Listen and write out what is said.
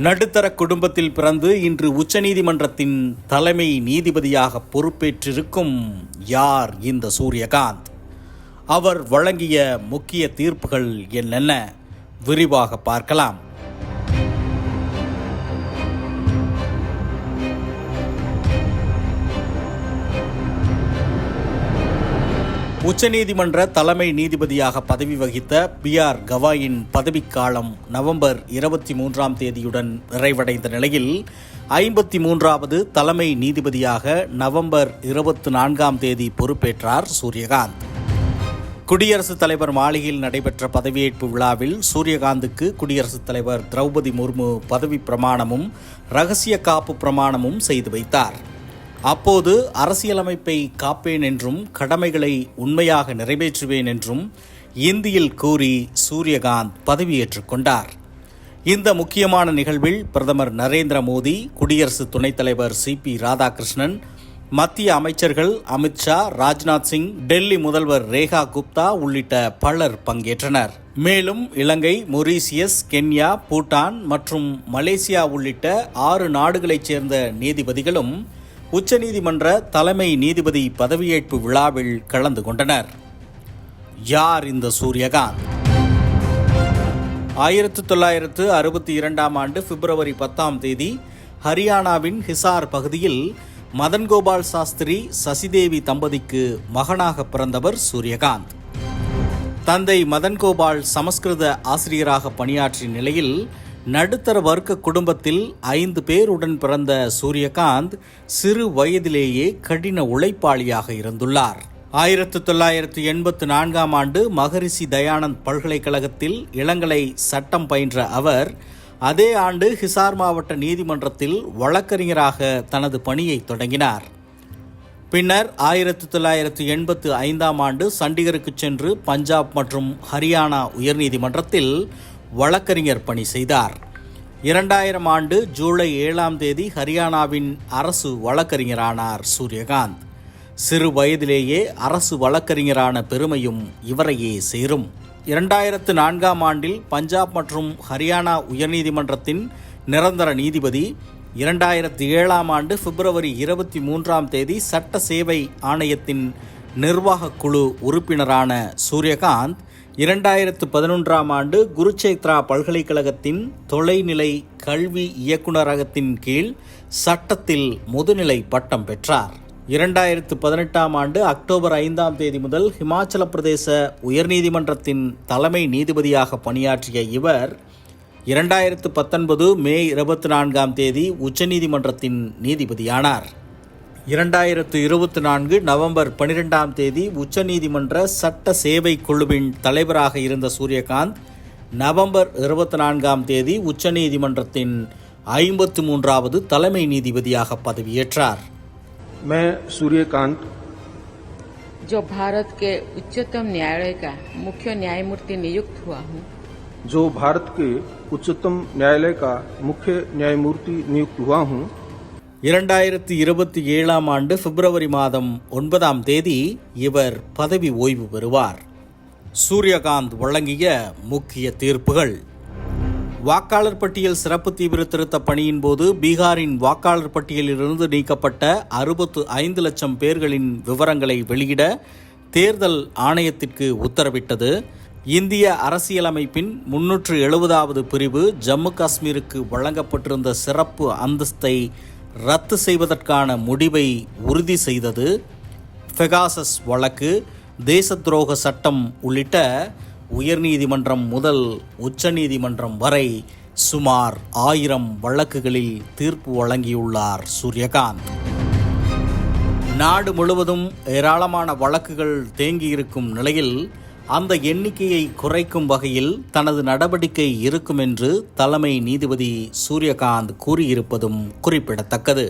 நடுத்தர குடும்பத்தில் பிறந்து இன்று உச்சநீதிமன்றத்தின் தலைமை நீதிபதியாக பொறுப்பேற்றிருக்கும் யார் இந்த சூரியகாந்த்? அவர் வழங்கிய முக்கிய தீர்ப்புகள் என்னென்ன? விரிவாக பார்க்கலாம். உச்சநீதிமன்ற தலைமை நீதிபதியாக பதவி வகித்த பி ஆர் கவாயின் பதவிக்காலம் நவம்பர் இருபத்தி மூன்றாம் தேதியுடன் நிறைவடைந்த நிலையில் ஐம்பத்தி மூன்றாவது தலைமை நீதிபதியாக நவம்பர் இருபத்தி நான்காம் தேதி பொறுப்பேற்றார் சூரியகாந்த். குடியரசுத் தலைவர் மாளிகையில் நடைபெற்ற பதவியேற்பு விழாவில் சூரியகாந்துக்கு குடியரசுத் தலைவர் திரௌபதி முர்மு பதவி பிரமாணமும் ரகசிய காப்பு பிரமாணமும் செய்து வைத்தார். அப்போது அரசியலமைப்பை காப்பேன் என்றும் கடமைகளை உண்மையாக நிறைவேற்றுவேன் என்றும் இந்தியில் கூறி சூரியகாந்த் பதவியேற்றுக் கொண்டார். இந்த முக்கியமான நிகழ்வில் பிரதமர் நரேந்திர மோடி குடியரசு துணைத் தலைவர் சி பி ராதாகிருஷ்ணன் மத்திய அமைச்சர்கள் அமித்ஷா ராஜ்நாத் சிங் டெல்லி முதல்வர் ரேகா குப்தா உள்ளிட்ட பலர் பங்கேற்றனர். மேலும் இலங்கை மொரீசியஸ் கென்யா பூட்டான் மற்றும் மலேசியா உள்ளிட்ட ஆறு நாடுகளைச் சேர்ந்த நீதிபதிகளும் உச்சநீதிமன்ற தலைமை நீதிபதி பதவியேற்பு விழாவில் கலந்து கொண்டனர். யார் இந்த சூரியகாந்த்? ஆயிரத்து தொள்ளாயிரத்து அறுபத்தி இரண்டாம் ஆண்டு பிப்ரவரி பத்தாம் தேதி ஹரியானாவின் ஹிசார் பகுதியில் மதன் கோபால் சாஸ்திரி சசிதேவி தம்பதிக்கு மகனாக பிறந்தவர் சூரியகாந்த். தந்தை மதன் கோபால் சமஸ்கிருத ஆசிரியராக பணியாற்றிய நிலையில் நடுத்தர வர்க்க குடும்பத்தில் ஐந்து பேருடன் பிறந்த சூரியகாந்த் சிறு வயதிலேயே கடின உழைப்பாளியாக இருந்துள்ளார். ஆயிரத்து தொள்ளாயிரத்து எண்பத்து நான்காம் ஆண்டு மகரிஷி தயானந்த் பல்கலைக்கழகத்தில் இளங்கலை சட்டம் பயின்ற அவர் அதே ஆண்டு ஹிசார் மாவட்ட நீதிமன்றத்தில் வழக்கறிஞராக தனது பணியை தொடங்கினார். பின்னர் ஆயிரத்தி தொள்ளாயிரத்து எண்பத்து ஐந்தாம் ஆண்டு சண்டிகருக்கு சென்று பஞ்சாப் மற்றும் ஹரியானா உயர்நீதிமன்றத்தில் வழக்கறிஞர் பணி செய்தார். இரண்டாயிரம் ஆண்டு ஜூலை ஏழாம் தேதி ஹரியானாவின் அரசு வழக்கறிஞரானார் சூரியகாந்த். சிறு வயதிலேயே அரசு வழக்கறிஞரான பெருமையும் இவரையே சேரும். இரண்டாயிரத்து நான்காம் ஆண்டில் பஞ்சாப் மற்றும் ஹரியானா உயர்நீதிமன்றத்தின் நிரந்தர நீதிபதி இரண்டாயிரத்தி ஏழாம் ஆண்டு பிப்ரவரி இருபத்தி மூன்றாம் தேதி சட்ட சேவை ஆணையத்தின் நிர்வாகக் குழு உறுப்பினரான சூரியகாந்த் இரண்டாயிரத்து பதினொன்றாம் ஆண்டு குருச்சேத்ரா பல்கலைக்கழகத்தின் தொலைநிலை கல்வி இயக்குநரகத்தின் கீழ் சட்டத்தில் முதுநிலை பட்டம் பெற்றார். இரண்டாயிரத்து பதினெட்டாம் ஆண்டு அக்டோபர் ஐந்தாம் தேதி முதல் ஹிமாச்சல பிரதேச உயர்நீதிமன்றத்தின் தலைமை நீதிபதியாக பணியாற்றிய இவர் இரண்டாயிரத்து பத்தொன்பது மே இருபத்தி நான்காம் தேதி உச்சநீதிமன்றத்தின் நீதிபதியானார். இரண்டாயிரத்து இருபத்தி நான்கு நவம்பர் பனிரெண்டாம் தேதி உச்சநீதிமன்ற சட்ட சேவை குழுவின் தலைவராக இருந்த சூரியகாந்த் நவம்பர் இருபத்தி நான்காம் தேதி உச்சநீதிமன்றத்தின் ஐம்பத்து மூன்றாவது தலைமை நீதிபதியாக பதவியேற்றார் मैं सूर्यकांत जो भारत के उच्चतम न्यायालय का मुख्य न्यायमूर्ति नियुक्त हुआ हूँ जो भारत के उच्चतम न्यायालय का मुख्य न्यायमूर्ति नियुक्त हुआ हूँ இரண்டாயிரத்தி இருபத்தி ஏழாம் ஆண்டு பிப்ரவரி மாதம் ஒன்பதாம் தேதி இவர் பதவி ஓய்வு பெறுவார். சூரியகாந்த் வழங்கிய முக்கிய தீர்ப்புகள். வாக்காளர் பட்டியல் சிறப்பு தீவிர திருத்த பணியின் போது பீகாரின் வாக்காளர் பட்டியலிலிருந்து நீக்கப்பட்ட அறுபத்து ஐந்து லட்சம் பேர்களின் விவரங்களை வெளியிட தேர்தல் ஆணையத்திற்கு உத்தரவிட்டது. இந்திய அரசியலமைப்பின் முன்னூற்று எழுபதாவது பிரிவு ஜம்மு காஷ்மீருக்கு வழங்கப்பட்டிருந்த சிறப்பு அந்தஸ்தை ரத்து செய்வதற்கான முடிவை உறுதி செய்தது ஃபெகாசஸ் வழக்கு தேச துரோக சட்டம் உள்ளிட்ட உயர்நீதிமன்றம் முதல் உச்சநீதிமன்றம் வரை சுமார் ஆயிரம் வழக்குகளில் தீர்ப்பு வழங்கியுள்ளார் சூரியகாந்த். நாடு முழுவதும் ஏராளமான வழக்குகள் தேங்கியிருக்கும் நிலையில் அந்த எண்ணிக்கையை குறைக்கும் வகையில் தனது நடவடிக்கை இருக்கும் என்று தலைமை நீதிபதி சூரியகாந்த் கூறியிருப்பதும் குறிப்பிடத்தக்கது.